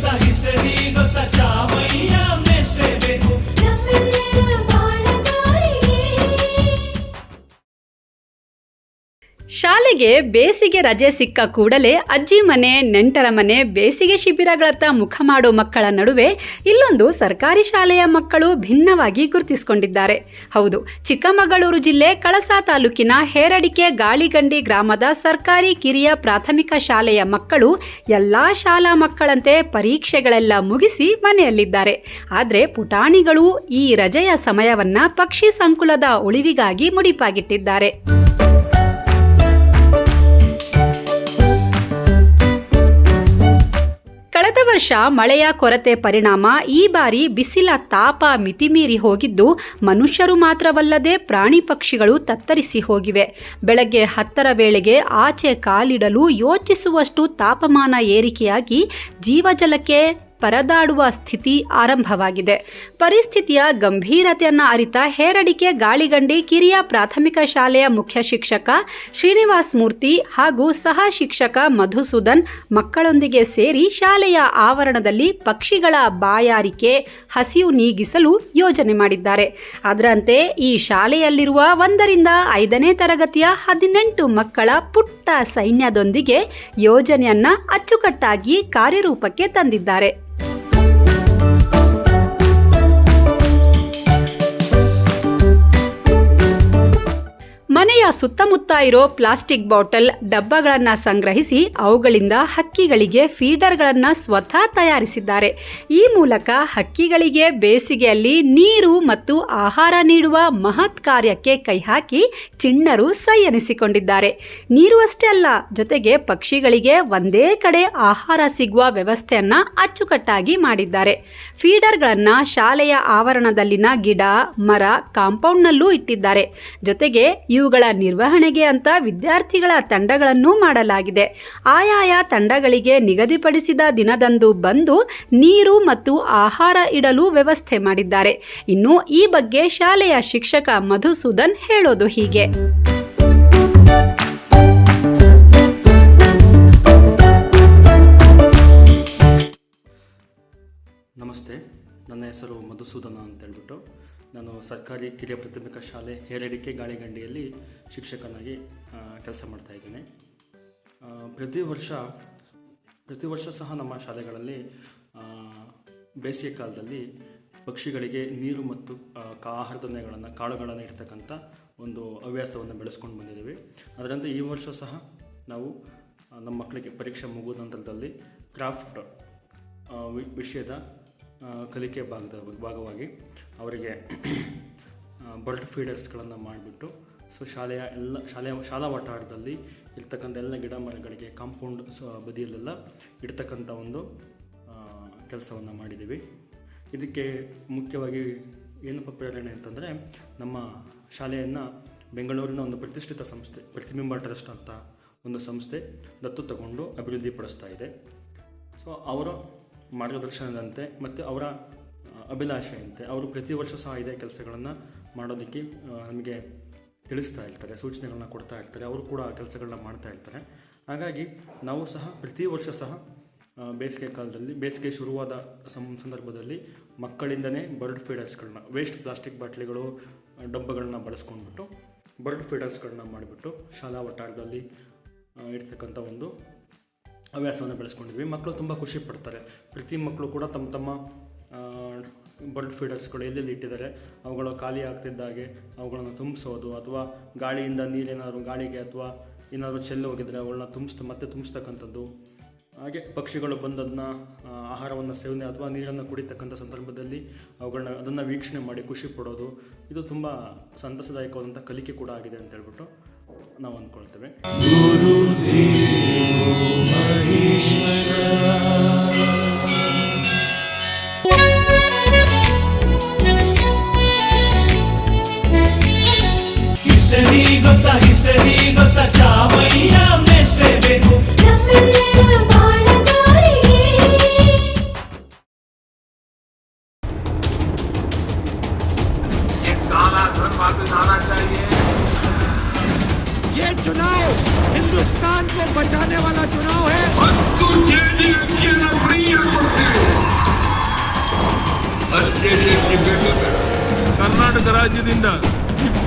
tanta histeria. ಶಾಲೆಗೆ ಬೇಸಿಗೆ ರಜೆ ಸಿಕ್ಕ ಕೂಡಲೇ ಅಜ್ಜಿ ಮನೆ, ನೆಂಟರ ಮನೆ, ಬೇಸಿಗೆ ಶಿಬಿರಗಳತ್ತ ಮುಖ ಮಾಡೋ ಮಕ್ಕಳ ನಡುವೆ ಇಲ್ಲೊಂದು ಸರ್ಕಾರಿ ಶಾಲೆಯ ಮಕ್ಕಳು ಭಿನ್ನವಾಗಿ ಗುರುತಿಸಿಕೊಂಡಿದ್ದಾರೆ. ಹೌದು, ಚಿಕ್ಕಮಗಳೂರು ಜಿಲ್ಲೆ ಕಳಸಾ ತಾಲೂಕಿನ ಹೇರಡಿಕೆ ಗಾಳಿಗಂಡಿ ಗ್ರಾಮದ ಸರ್ಕಾರಿ ಕಿರಿಯ ಪ್ರಾಥಮಿಕ ಶಾಲೆಯ ಮಕ್ಕಳು ಎಲ್ಲಾ ಶಾಲಾ ಮಕ್ಕಳಂತೆ ಪರೀಕ್ಷೆಗಳೆಲ್ಲ ಮುಗಿಸಿ ಮನೆಯಲ್ಲಿದ್ದಾರೆ. ಆದರೆ ಪುಟಾಣಿಗಳು ಈ ರಜೆಯ ಸಮಯವನ್ನ ಪಕ್ಷಿ ಸಂಕುಲದ ಉಳಿವಿಗಾಗಿ ಮುಡಿಪಾಗಿಟ್ಟಿದ್ದಾರೆ. ವರ್ಷ ಮಳೆಯ ಕೊರತೆ ಪರಿಣಾಮ ಈ ಬಾರಿ ಬಿಸಿಲ ತಾಪ ಮಿತಿಮೀರಿ ಹೋಗಿದ್ದು ಮನುಷ್ಯರು ಮಾತ್ರವಲ್ಲದೆ ಪ್ರಾಣಿ ಪಕ್ಷಿಗಳು ತತ್ತರಿಸಿ ಹೋಗಿವೆ. ಬೆಳಗ್ಗೆ ಹತ್ತರ ವೇಳೆಗೆ ಆಚೆ ಕಾಲಿಡಲು ಯೋಚಿಸುವಷ್ಟು ತಾಪಮಾನ ಏರಿಕೆಯಾಗಿ ಜೀವಜಲಕ್ಕೆ ಪರದಾಡುವ ಸ್ಥಿತಿ ಆರಂಭವಾಗಿದೆ. ಪರಿಸ್ಥಿತಿಯ ಗಂಭೀರತೆಯನ್ನು ಅರಿತ ಹೇರಡಿಕೆ ಗಾಳಿಗಂಡಿ ಕಿರಿಯ ಪ್ರಾಥಮಿಕ ಶಾಲೆಯ ಮುಖ್ಯ ಶಿಕ್ಷಕ ಶ್ರೀನಿವಾಸ್ ಮೂರ್ತಿ ಹಾಗೂ ಸಹ ಶಿಕ್ಷಕ ಮಧುಸೂದನ್ ಮಕ್ಕಳೊಂದಿಗೆ ಸೇರಿ ಶಾಲೆಯ ಆವರಣದಲ್ಲಿ ಪಕ್ಷಿಗಳ ಬಾಯಾರಿಕೆ ಹಸಿವು ನೀಗಿಸಲು ಯೋಜನೆ ಮಾಡಿದ್ದಾರೆ. ಅದರಂತೆ ಈ ಶಾಲೆಯಲ್ಲಿರುವ ಒಂದರಿಂದ ಐದನೇ ತರಗತಿಯ ಹದಿನೆಂಟು ಮಕ್ಕಳ ಪುಟ್ಟ ಸೈನ್ಯದೊಂದಿಗೆ ಯೋಜನೆಯನ್ನ ಅಚ್ಚುಕಟ್ಟಾಗಿ ಕಾರ್ಯರೂಪಕ್ಕೆ ತಂದಿದ್ದಾರೆ. ಸುತ್ತಮುತ್ತ ಇರೋ ಪ್ಲಾಸ್ಟಿಕ್ ಬಾಟಲ್ ಡಬ್ಬಗಳನ್ನು ಸಂಗ್ರಹಿಸಿ ಅವುಗಳಿಂದ ಹಕ್ಕಿಗಳಿಗೆ ಫೀಡರ್ಗಳನ್ನು ಸ್ವತಃ ತಯಾರಿಸಿದ್ದಾರೆ. ಈ ಮೂಲಕ ಹಕ್ಕಿಗಳಿಗೆ ಬೇಸಿಗೆಯಲ್ಲಿ ನೀರು ಮತ್ತು ಆಹಾರ ನೀಡುವ ಮಹತ್ ಕಾರ್ಯಕ್ಕೆ ಕೈ ಹಾಕಿ ಚಿಣ್ಣರು ಸೈ ಎನಿಸಿಕೊಂಡಿದ್ದಾರೆ ನೀರು ಅಷ್ಟೇ ಅಲ್ಲ, ಜೊತೆಗೆ ಪಕ್ಷಿಗಳಿಗೆ ಒಂದೇ ಕಡೆ ಆಹಾರ ಸಿಗುವ ವ್ಯವಸ್ಥೆಯನ್ನ ಅಚ್ಚುಕಟ್ಟಾಗಿ ಮಾಡಿದ್ದಾರೆ. ಫೀಡರ್ಗಳನ್ನ ಶಾಲೆಯ ಆವರಣದಲ್ಲಿನ ಗಿಡ, ಮರ, ಕಾಂಪೌಂಡ್ನಲ್ಲೂ ಇಟ್ಟಿದ್ದಾರೆ. ಜೊತೆಗೆ ಇವುಗಳ ನಿರ್ವಹಣೆಗೆ ಅಂತ ವಿದ್ಯಾರ್ಥಿಗಳ ತಂಡಗಳನ್ನು ಮಾಡಲಾಗಿದೆ. ಆಯಾಯ ತಂಡಗಳಿಗೆ ನಿಗದಿಪಡಿಸಿದ ದಿನದಂದು ಬಂದು ನೀರು ಮತ್ತು ಆಹಾರ ಇಡಲು ವ್ಯವಸ್ಥೆ ಮಾಡಿದ್ದಾರೆ. ಇನ್ನು ಈ ಬಗ್ಗೆ ಶಾಲೆಯ ಶಿಕ್ಷಕ ಮಧುಸೂದನ್ ಹೇಳೋದು ಹೀಗೆ. ನಮಸ್ತೆ. ನನ್ನ ಹೆಸರು ಮಧುಸೂದನ ಅಂತೇಳ್ಬಿಟ್ಟು ನಾನು ಸರ್ಕಾರಿ ಕಿರಿಯ ಪ್ರಾಥಮಿಕ ಶಾಲೆ ಹೇರಡಿಕೆ ಗಾಳಿಗಂಡಿಯಲ್ಲಿ ಶಿಕ್ಷಕನಾಗಿ ಕೆಲಸ ಮಾಡ್ತಾ ಇದ್ದೇನೆ. ಪ್ರತಿ ವರ್ಷ ಪ್ರತಿ ವರ್ಷ ಸಹ ನಮ್ಮ ಶಾಲೆಗಳಲ್ಲಿ ಬೇಸಿಗೆ ಕಾಲದಲ್ಲಿ ಪಕ್ಷಿಗಳಿಗೆ ನೀರು ಮತ್ತು ಆಹಾರ ಧಾನ್ಯಗಳನ್ನು ಕಾಳುಗಳನ್ನು ಇಡ್ತಕ್ಕಂಥ ಒಂದು ಹವ್ಯಾಸವನ್ನು ಬೆಳೆಸ್ಕೊಂಡು ಬಂದಿದ್ದೀವಿ. ಅದರಂತೆ ಈ ವರ್ಷ ಸಹ ನಾವು ನಮ್ಮ ಮಕ್ಕಳಿಗೆ ಪರೀಕ್ಷೆ ಮುಗಿದ ನಂತರದಲ್ಲಿ ಕ್ರಾಫ್ಟ್ ವಿಷಯದ ಕಲಿಕೆ ಭಾಗದ ಭಾಗವಾಗಿ ಅವರಿಗೆ ಬರ್ಡ್ ಫೀಡರ್ಸ್ಗಳನ್ನು ಮಾಡಿಬಿಟ್ಟು ಸೊ ಶಾಲೆಯ ಎಲ್ಲ, ಶಾಲೆಯ, ಶಾಲಾ ವಠಾರದಲ್ಲಿ ಇರ್ತಕ್ಕಂಥ ಎಲ್ಲ ಗಿಡ ಮರಗಳಿಗೆ ಕಾಂಪೌಂಡ್ ಬದಿಯಲ್ಲೆಲ್ಲ ಇಡ್ತಕ್ಕಂಥ ಒಂದು ಕೆಲಸವನ್ನು ಮಾಡಿದ್ದೀವಿ. ಇದಕ್ಕೆ ಮುಖ್ಯವಾಗಿ ಏನಪ್ಪ ಪ್ರೇರಣೆ ಅಂತಂದರೆ, ನಮ್ಮ ಶಾಲೆಯನ್ನು ಬೆಂಗಳೂರಿನ ಒಂದು ಪ್ರತಿಷ್ಠಿತ ಸಂಸ್ಥೆ, ಪ್ರತಿಬಿಂಬ ಟ್ರಸ್ಟ್ ಅಂತ ಒಂದು ಸಂಸ್ಥೆ ದತ್ತು ತಗೊಂಡು ಅಭಿವೃದ್ಧಿಪಡಿಸ್ತಾ ಇದೆ. ಸೊ ಅವರ ಮಾರ್ಗದರ್ಶನದಂತೆ ಮತ್ತು ಅವರ ಅಭಿಲಾಷೆಯಂತೆ ಅವರು ಪ್ರತಿ ವರ್ಷ ಸಹ ಇದೇ ಕೆಲಸಗಳನ್ನು ಮಾಡೋದಕ್ಕೆ ನಮಗೆ ತಿಳಿಸ್ತಾ ಇರ್ತಾರೆ, ಸೂಚನೆಗಳನ್ನ ಕೊಡ್ತಾ ಇರ್ತಾರೆ, ಅವರು ಕೂಡ ಆ ಕೆಲಸಗಳನ್ನ ಮಾಡ್ತಾ ಇರ್ತಾರೆ. ಹಾಗಾಗಿ ನಾವು ಸಹ ಪ್ರತಿ ವರ್ಷ ಸಹ ಬೇಸಿಗೆ ಕಾಲದಲ್ಲಿ, ಬೇಸಿಗೆ ಶುರುವಾದ ಸಂದರ್ಭದಲ್ಲಿ ಮಕ್ಕಳಿಂದನೇ ಬರ್ಡ್ ಫೀಡರ್ಸ್ಗಳನ್ನ, ವೇಸ್ಟ್ ಪ್ಲಾಸ್ಟಿಕ್ ಬಾಟ್ಲಿಗಳು ಡಬ್ಬಗಳನ್ನ ಬಳಸ್ಕೊಂಡ್ಬಿಟ್ಟು, ಬರ್ಡ್ ಫೀಡರ್ಸ್ಗಳನ್ನ ಮಾಡಿಬಿಟ್ಟು ಶಾಲಾ ವಠಾರದಲ್ಲಿ ಇರ್ತಕ್ಕಂಥ ಒಂದು ಹವ್ಯಾಸವನ್ನು ಬೆಳೆಸ್ಕೊಂಡಿದ್ವಿ. ಮಕ್ಕಳು ತುಂಬ ಖುಷಿ ಪಡ್ತಾರೆ. ಪ್ರತಿ ಮಕ್ಕಳು ಕೂಡ ತಮ್ಮ ತಮ್ಮ ಬರ್ಡ್ ಫೀಡರ್ಸ್ಗಳು ಎಲ್ಲೆಲ್ಲಿ ಇಟ್ಟಿದ್ದಾರೆ. ಅವುಗಳು ಖಾಲಿ ಆಗ್ತಿದ್ದಾಗೆ ಅವುಗಳನ್ನು ತುಂಬಿಸೋದು ಅಥವಾ ಗಾಳಿಯಿಂದ ನೀರೇನಾದರೂ ಗಾಳಿಗೆ ಅಥವಾ ಏನಾದರೂ ಚೆಲ್ಲು ಹೋಗಿದ್ರೆ ಅವುಗಳನ್ನ ತುಂಬಿಸ್ತ, ಮತ್ತೆ ತುಂಬಿಸ್ತಕ್ಕಂಥದ್ದು. ಹಾಗೆ ಪಕ್ಷಿಗಳು ಬಂದದನ್ನ ಆಹಾರವನ್ನು ಸೇವನೆ ಅಥವಾ ನೀರನ್ನು ಕುಡಿತಕ್ಕಂಥ ಸಂದರ್ಭದಲ್ಲಿ ಅವುಗಳನ್ನ ಅದನ್ನು ವೀಕ್ಷಣೆ ಮಾಡಿ ಖುಷಿ ಪಡೋದು. ಇದು ತುಂಬ ಸಂತಸದಾಯಕವಾದಂಥ ಕಲಿಕೆ ಕೂಡ ಆಗಿದೆ ಅಂತ ಹೇಳ್ಬಿಟ್ಟು ನಾವು ಅಂದ್ಕೊಳ್ತೇವೆ. హిస్టరీ కొత్త చామయ్య.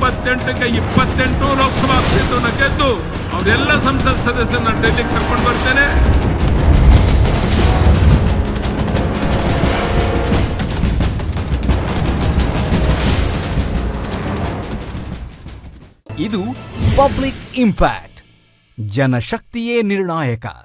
ಇಪ್ಪತ್ತೆಂಟಕ್ಕೆ ಇಪ್ಪತ್ತೆಂಟು ಲೋಕಸಭಾ ಕ್ಷೇತ್ರನ ಗೆದ್ದು ಅವರೆಲ್ಲ ಸಂಸತ್ ಸದಸ್ಯರನ್ನ ಡೆಲ್ಲಿ ಕರ್ಕೊಂಡು ಬರ್ತೇನೆ. ಇದು ಪಬ್ಲಿಕ್ ಇಂಪ್ಯಾಕ್ಟ್, ಜನಶಕ್ತಿಯೇ ನಿರ್ಣಾಯಕ.